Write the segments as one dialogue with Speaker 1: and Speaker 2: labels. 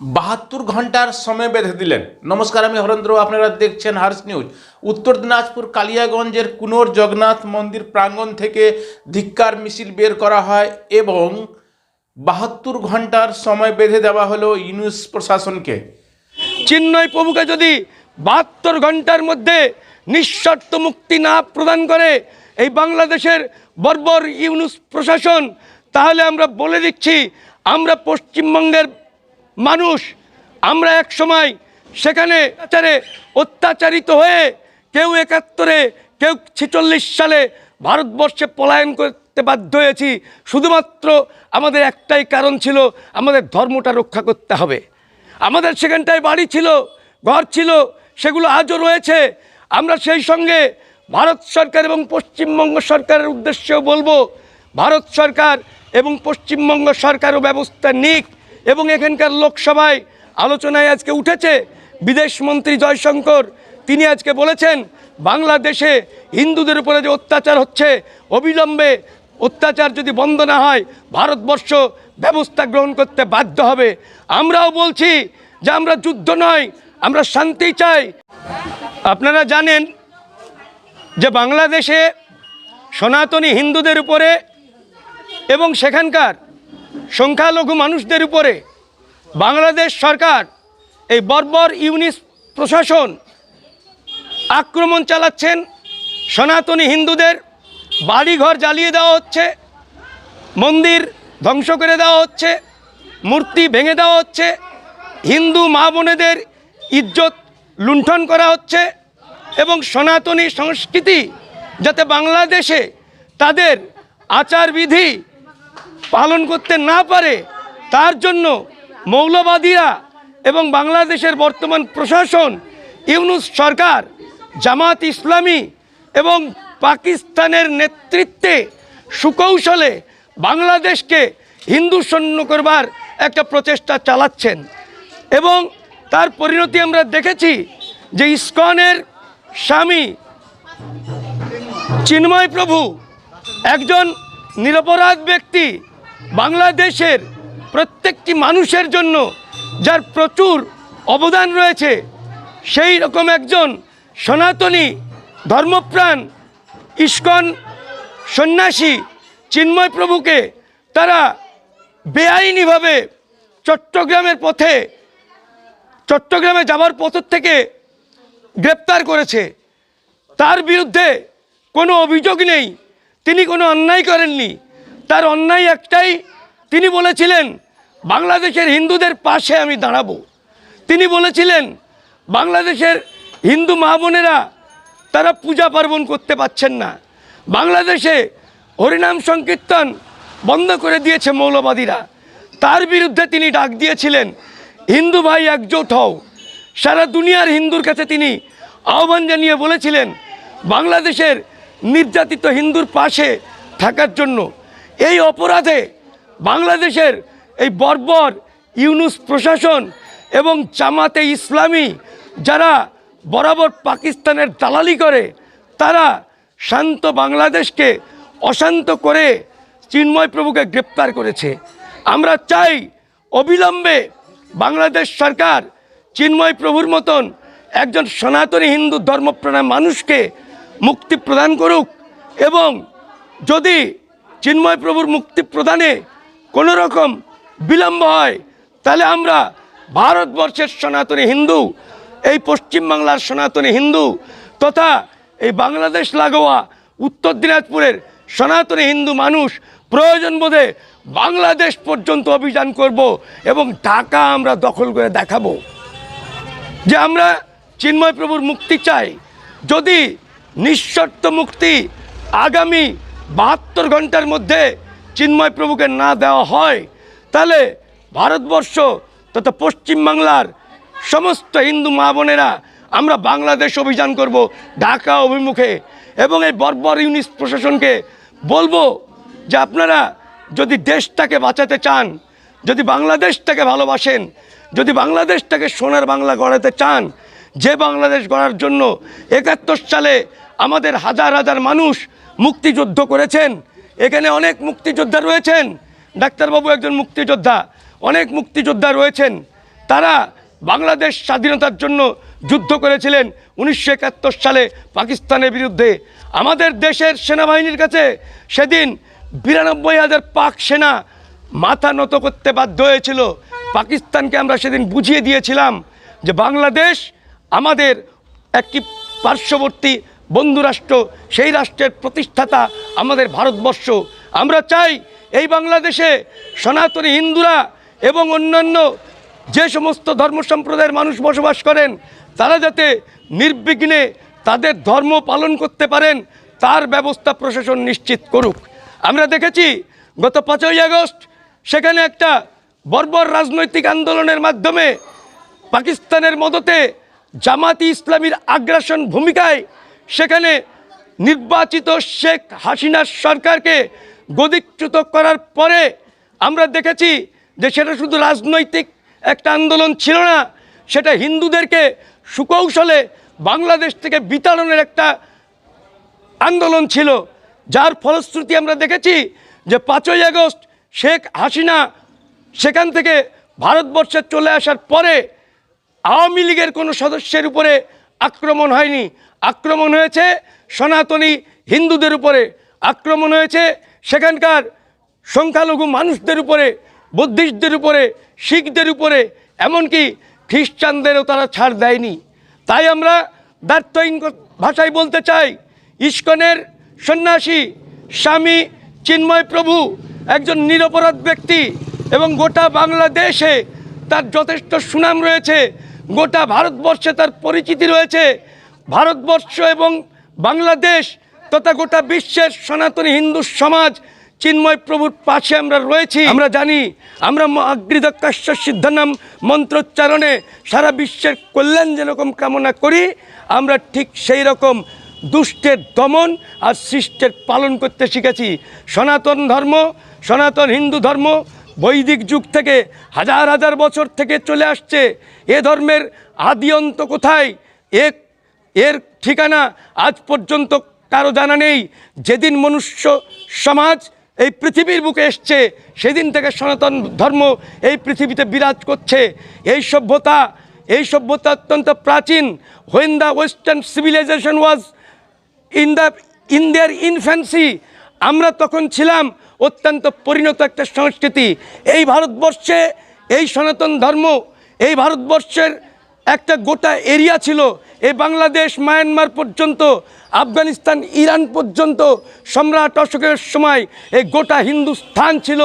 Speaker 1: বাহাত্তর ঘণ্টার সময় বেঁধে দিলেন। নমস্কার, আমি হরেন্দ্র, আপনারা দেখছেন হার্স নিউজ। উত্তর দিনাজপুর কালিয়াগঞ্জের কুনোর জগন্নাথ মন্দির প্রাঙ্গণ থেকে ধিক্কার মিছিল বের করা হয় এবং বাহাত্তর ঘণ্টার সময় বেঁধে দেওয়া হলো ইউনুস প্রশাসনকে।
Speaker 2: চিন্ময় প্রভুকে যদি বাহাত্তর ঘণ্টার মধ্যে নিঃশর্ত মুক্তি না প্রদান করে এই বাংলাদেশের বর্বর ইউনুস প্রশাসন, তাহলে আমরা বলে দিচ্ছি, আমরা পশ্চিমবঙ্গের মানুষ, আমরা এক সময় সেখানে অত্যাচারে অত্যাচারিত হয়ে কেউ একাত্তরে, কেউ ছেচল্লিশ সালে ভারতবর্ষে পলায়ন করতে বাধ্য হয়েছি। শুধুমাত্র আমাদের একটাই কারণ ছিল আমাদের ধর্মটা রক্ষা করতে হবে। আমাদের সেখানটায় বাড়ি ছিল, ঘর ছিল, সেগুলো আজও রয়েছে। আমরা সেই সঙ্গে ভারত সরকার এবং পশ্চিমবঙ্গ সরকারের উদ্দেশ্যেও বলব, ভারত সরকার এবং পশ্চিমবঙ্গ সরকারও ব্যবস্থা নিক। এবং এখানকার লোকসভায় আলোচনায় আজকে উঠেছে বিদেশমন্ত্রী জয়শঙ্কর। তিনি আজকে বলেছেন, বাংলাদেশে হিন্দুদের উপরে যে অত্যাচার হচ্ছে, অবিলম্বে অত্যাচার যদি বন্ধ না হয়, ভারতবর্ষ ব্যবস্থা গ্রহণ করতে বাধ্য হবে। আমরাও বলছি যে আমরা যুদ্ধ নয়, আমরা শান্তি চাই। আপনারা জানেন যে বাংলাদেশে সনাতনী হিন্দুদের উপরে এবং সেখানকার সংখ্যালঘু মানুষদের উপরে বাংলাদেশ সরকার এই বর্বর ইউনিস প্রশাসন আক্রমণ চালাচ্ছেন। সনাতনী হিন্দুদের বাড়িঘর জ্বালিয়ে দেওয়া হচ্ছে। মন্দির ধ্বংস করে দেওয়া হচ্ছে। মূর্তি ভেঙে দেওয়া হচ্ছে। হিন্দু মা বোনেদের ইজ্জত লুণ্ঠন করা হচ্ছে এবং সনাতনী সংস্কৃতি যাতে বাংলাদেশে তাদের আচারবিধি পালন করতে না পারে, তার জন্য মৌলবাদীরা এবং বাংলাদেশের বর্তমান প্রশাসন, ইউনুস সরকার, জামাত ইসলামী এবং পাকিস্তানের নেতৃত্বে সুকৌশলে বাংলাদেশকে হিন্দু শূন্য করবার একটা প্রচেষ্টা চালাচ্ছেন। এবং তার পরিণতি আমরা দেখেছি যে ইস্কনের স্বামী চিন্ময় প্রভু একজন নিরপরাধ ব্যক্তি বাংলাদেশের প্রত্যেকটি মানুষের জন্য যার প্রচুর অবদান রয়েছে, সেই রকম একজন সনাতনী ধর্মপ্রাণ ইস্কন সন্ন্যাসী চিন্ময় প্রভুকে তারা বেআইনিভাবে চট্টগ্রামের পথে, চট্টগ্রামে যাওয়ার পথ থেকে গ্রেপ্তার করেছে। তার বিরুদ্ধে কোনো অভিযোগ নেই, তিনি কোনো অন্যায় করেননি। তার অন্যায় একটাই, তিনি বলেছিলেন, বাংলাদেশের হিন্দুদের পাশে আমি দাঁড়াবো। তিনি বলেছিলেন, বাংলাদেশের হিন্দু মা বোনেরা তারা পূজা পার্বণ করতে পাচ্ছেন না। বাংলাদেশে হরিনাম সংকীর্তন বন্ধ করে দিয়েছে মৌলবাদীরা। তার বিরুদ্ধে তিনি ডাক দিয়েছিলেন, হিন্দু ভাই, একজোট হও। সারা দুনিয়ার হিন্দুর কাছে তিনি আহ্বান জানিয়ে বলেছিলেন, বাংলাদেশের নির্যাতিত হিন্দুর পাশে থাকার জন্য এই অপরাধে বাংলাদেশের এই বর্বর ইউনুস প্রশাসন এবং জামাতে ইসলামী যারা বরাবর পাকিস্তানের দালালি করে, তারা শান্ত বাংলাদেশকে অশান্ত করে চিন্ময় প্রভুকে গ্রেপ্তার করেছে। আমরা চাই অবিলম্বে বাংলাদেশ সরকার চিন্ময় প্রভুর মতন একজন সনাতনী হিন্দু ধর্মপ্রাণা মানুষকে মুক্তি প্রদান করুক এবং যদি চিন্ময় প্রভুর মুক্তি প্রদানে কোনো রকম বিলম্ব হয়, তাহলে আমরা ভারতবর্ষের সনাতনী হিন্দু, এই পশ্চিমবাংলার সনাতনী হিন্দু, তথা এই বাংলাদেশ লাগোয়া উত্তর দিনাজপুরের সনাতনী হিন্দু মানুষ প্রয়োজন বোধে বাংলাদেশ পর্যন্ত অভিযান করব এবং ঢাকা আমরা দখল করে দেখাবো। যে আমরা চিন্ময় প্রভুর মুক্তি চাই। যদি নিঃশর্ত মুক্তি আগামী বাহাত্তর ঘণ্টার মধ্যে চিন্ময় প্রভুকে না দেওয়া হয়, তাহলে ভারতবর্ষ তথা পশ্চিমবাংলার সমস্ত হিন্দু মা বোনেরা আমরা বাংলাদেশ অভিযান করব ঢাকা অভিমুখে। এবং এই বর্বর ইউনিস প্রশাসনকে বলব যে আপনারা যদি দেশটাকে বাঁচাতে চান, যদি বাংলাদেশটাকে ভালোবাসেন, যদি বাংলাদেশটাকে সোনার বাংলা গড়াতে চান যে বাংলাদেশ গড়ার জন্য একাত্তর সালে আমাদের হাজার হাজার মানুষ মুক্তিযুদ্ধ করেছেন, এখানে অনেক মুক্তিযোদ্ধা রয়েছেন, ডাক্তারবাবু একজন মুক্তিযোদ্ধা, অনেক মুক্তিযোদ্ধা রয়েছেন। তারা বাংলাদেশ স্বাধীনতার জন্য যুদ্ধ করেছিলেন উনিশশো একাত্তর সালে পাকিস্তানের বিরুদ্ধে। আমাদের দেশের সেনাবাহিনীর কাছে সেদিন বিরানব্বই হাজার পাক সেনা মাথা নত করতে বাধ্য হয়েছিল। পাকিস্তানকে আমরা সেদিন বুঝিয়ে দিয়েছিলাম যে বাংলাদেশ আমাদের একটি পার্শ্ববর্তী বন্ধুরাষ্ট্র সেই রাষ্ট্রের প্রতিষ্ঠাতা আমাদের ভারতবর্ষ। আমরা চাই এই বাংলাদেশে সনাতনী হিন্দুরা এবং অন্যান্য যে সমস্ত ধর্ম সম্প্রদায়ের মানুষ বসবাস করেন, তারা যাতে নির্বিঘ্নে তাদের ধর্ম পালন করতে পারেন, তার ব্যবস্থা প্রশাসন নিশ্চিত করুক। আমরা দেখেছি গত পাঁচই আগস্ট সেখানে একটা বর্বর রাজনৈতিক আন্দোলনের মাধ্যমে পাকিস্তানের মদতে জামাতি ইসলামীর আগ্রাসন ভূমিকায় সেখানে নির্বাচিত শেখ হাসিনার সরকারকে গদিচ্যুত করার পরে আমরা দেখেছি যে সেটা শুধু রাজনৈতিক একটা আন্দোলন ছিল না, সেটা হিন্দুদেরকে সুকৌশলে বাংলাদেশ থেকে বিতাড়নের একটা আন্দোলন ছিল। যার ফলশ্রুতি আমরা দেখেছি যে পাঁচই আগস্ট শেখ হাসিনা সেখান থেকে ভারতবর্ষে চলে আসার পরে আওয়ামী লীগের কোনো সদস্যের উপরে আক্রমণ হয়নি। আক্রমণ হয়েছে সনাতনী হিন্দুদের উপরে। আক্রমণ হয়েছে সেখানকার সংখ্যালঘু মানুষদের উপরে, বুদ্ধিস্টদের উপরে, শিখদের উপরে, এমনকি খ্রিস্টানদেরও তারা ছাড় দেয়নি। তাই আমরা দায়িত্বহীন ভাষায় বলতে চাই, ইস্কনের সন্ন্যাসী স্বামী চিন্ময় প্রভু একজন নিরপরাধ ব্যক্তি এবং গোটা বাংলাদেশে তার যথেষ্ট সুনাম রয়েছে। গোটা ভারতবর্ষে তার পরিচিতি রয়েছে। ভারতবর্ষ এবং বাংলাদেশ তথা গোটা বিশ্বের সনাতনী হিন্দু সমাজ, চিন্ময় প্রভুর পাশে আমরা রয়েছি। আমরা জানি, আমরা অগ্রিদক্কাশ্য সিদ্ধানাম মন্ত্রোচ্চারণে সারা বিশ্বের কল্যাণ যেরকম কামনা করি, আমরা ঠিক সেই রকম দুষ্টের দমন আর সৃষ্টের পালন করতে শিখেছি। সনাতন ধর্ম, সনাতন হিন্দু ধর্ম বৈদিক যুগ থেকে হাজার হাজার বছর থেকে চলে আসছে। এ ধর্মের আদি অন্ত কোথায়? এ, এর ঠিকানা আজ পর্যন্ত কারও জানা নেই। যেদিন মনুষ্য সমাজ এই পৃথিবীর বুকে এসছে, সেদিন থেকে সনাতন ধর্ম এই পৃথিবীতে বিরাজ করছে। এই সভ্যতা এই সভ্যতা অত্যন্ত প্রাচীন। When the western civilization was in the in their infancy আমরা তখন ছিলাম অত্যন্ত পরিণত একটা সংস্কৃতি। এই ভারতবর্ষে এই সনাতন ধর্ম, এই ভারতবর্ষের একটা গোটা এরিয়া ছিল। এই বাংলাদেশ, মায়ানমার পর্যন্ত, আফগানিস্তান, ইরান পর্যন্ত সম্রাট অশোকের সময় এই গোটা হিন্দুস্থান ছিল।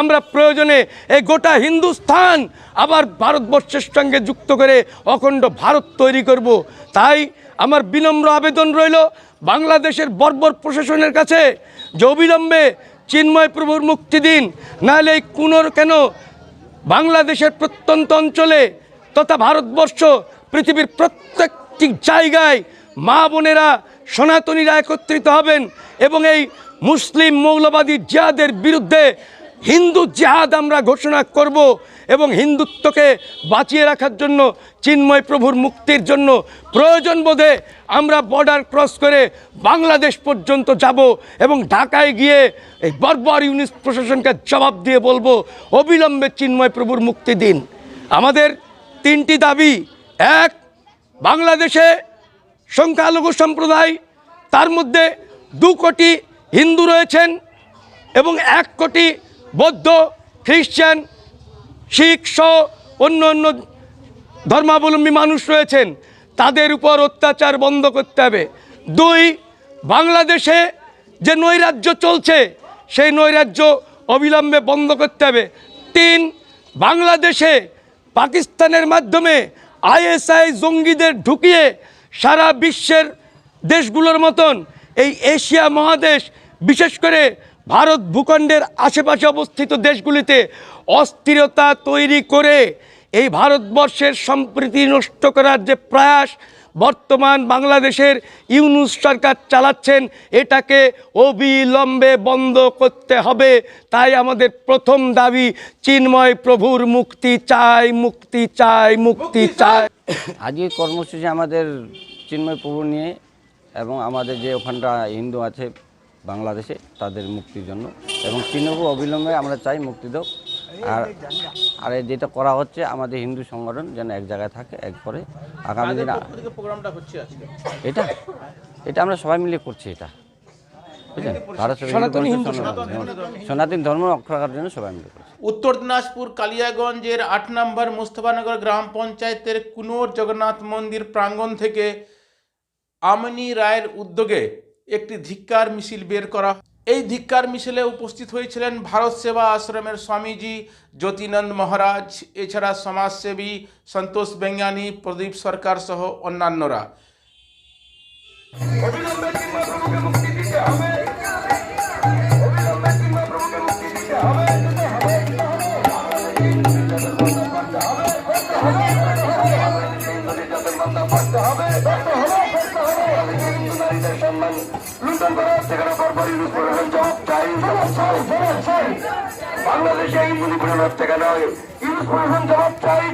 Speaker 2: আমরা প্রয়োজনে এই গোটা হিন্দুস্থান আবার ভারতবর্ষের সঙ্গে যুক্ত করে অখণ্ড ভারত তৈরি করব। তাই আমার বিনম্র আবেদন রইল বাংলাদেশের বর্বর প্রশাসনের কাছে যে অবিলম্বে চিন্ময় প্রভুর মুক্তি দিন। নাহলে এই কুনোর কেন বাংলাদেশের প্রত্যন্ত অঞ্চলে তথা ভারতবর্ষ, পৃথিবীর প্রত্যেকটি জায়গায় মা বোনেরা সনাতনীরা একত্রিত হবেন এবং এই মুসলিম মৌলবাদী জিহাদের বিরুদ্ধে হিন্দু জিহাদ আমরা ঘোষণা করব। এবং হিন্দুত্বকে বাঁচিয়ে রাখার জন্য, চিন্ময় প্রভুর মুক্তির জন্য প্রয়োজন বোধে আমরা বর্ডার ক্রস করে বাংলাদেশ পর্যন্ত যাব এবং ঢাকায় গিয়ে এই বর্বর ইউনিস প্রশাসনকে জবাব দিয়ে বলব, অবিলম্বে চিন্ময় প্রভুর মুক্তি দিন। আমাদের তিনটি দাবি। এক, বাংলাদেশে সংখ্যালঘু সম্প্রদায়, তার মধ্যে দু কোটি হিন্দু রয়েছেন এবং এক কোটি বৌদ্ধ খ্রিস্টান শিখ, সহ অন্য অন্য ধর্মাবলম্বী মানুষ রয়েছেন, তাদের উপর অত্যাচার বন্ধ করতে হবে। দুই, বাংলাদেশে যে নৈরাজ্য চলছে, সেই নৈরাজ্য অবিলম্বে বন্ধ করতে হবে। তিন, বাংলাদেশে পাকিস্তানের মাধ্যমে আইএসআই জঙ্গিদের ঢুকিয়ে সারা বিশ্বের দেশগুলোর মতন এই এশিয়া মহাদেশ, বিশেষ করে ভারত ভূখণ্ডের আশেপাশে অবস্থিত দেশগুলিতে অস্থিরতা তৈরি করে এই ভারতবর্ষের সম্প্রীতি নষ্ট করার যে প্রয়াস বর্তমান বাংলাদেশের ইউনুস সরকার চালাচ্ছেন এটাকে অবিলম্বে বন্ধ করতে হবে। তাই আমাদের প্রথম দাবি চিন্ময় প্রভুর মুক্তি চাই মুক্তি চাই মুক্তি চাই।
Speaker 3: আজকের কর্মসূচি আমাদের চিন্ময় প্রভু নিয়ে এবং আমাদের যে ওখানটা হিন্দু আছে বাংলাদেশে তাদের মুক্তির জন্য। এবং চিন্ময় অবিলম্বে আমরা চাই মুক্তি দাও আর আর এই যেটা করা হচ্ছে আমাদের হিন্দু সংগঠন যেন এক জায়গায় থাকে এক করে আগামী দিনে
Speaker 1: প্রোগ্রামটা হচ্ছে
Speaker 3: এটা? এটা আমরা সবাই মিলে করছি এটা। বুঝলেন? ভারত সরকার
Speaker 4: সনাতনী হিন্দু
Speaker 3: সনাতন ধর্ম রক্ষা করার জন্য সবাই মিলে করছি।
Speaker 1: উত্তর দিনাজপুর কালিয়াগঞ্জের আট নম্বর মুস্তফানগর গ্রাম পঞ্চায়েতের কুনোর জগন্নাথ মন্দির প্রাঙ্গণ থেকে আমিনী রায়ের উদ্যোগে একটি ধিক্কার মিছিল বের করা। এই ধিক্কার মিছিলে উপস্থিত হয়েছিলেন ভারত সেবা আশ্রমের স্বামীজি জ্যোতিনন্দ মহারাজ, এছাড়া সমাজসেবী সন্তোষ বেঙ্গানি, প্রদীপ সরকার সহ অন্যান্যরা।
Speaker 2: হবে। বাংলাদেশে হিন্দু নিপীড়ন হচ্ছে কেন ইউজ প্রশাসন জবাব চাই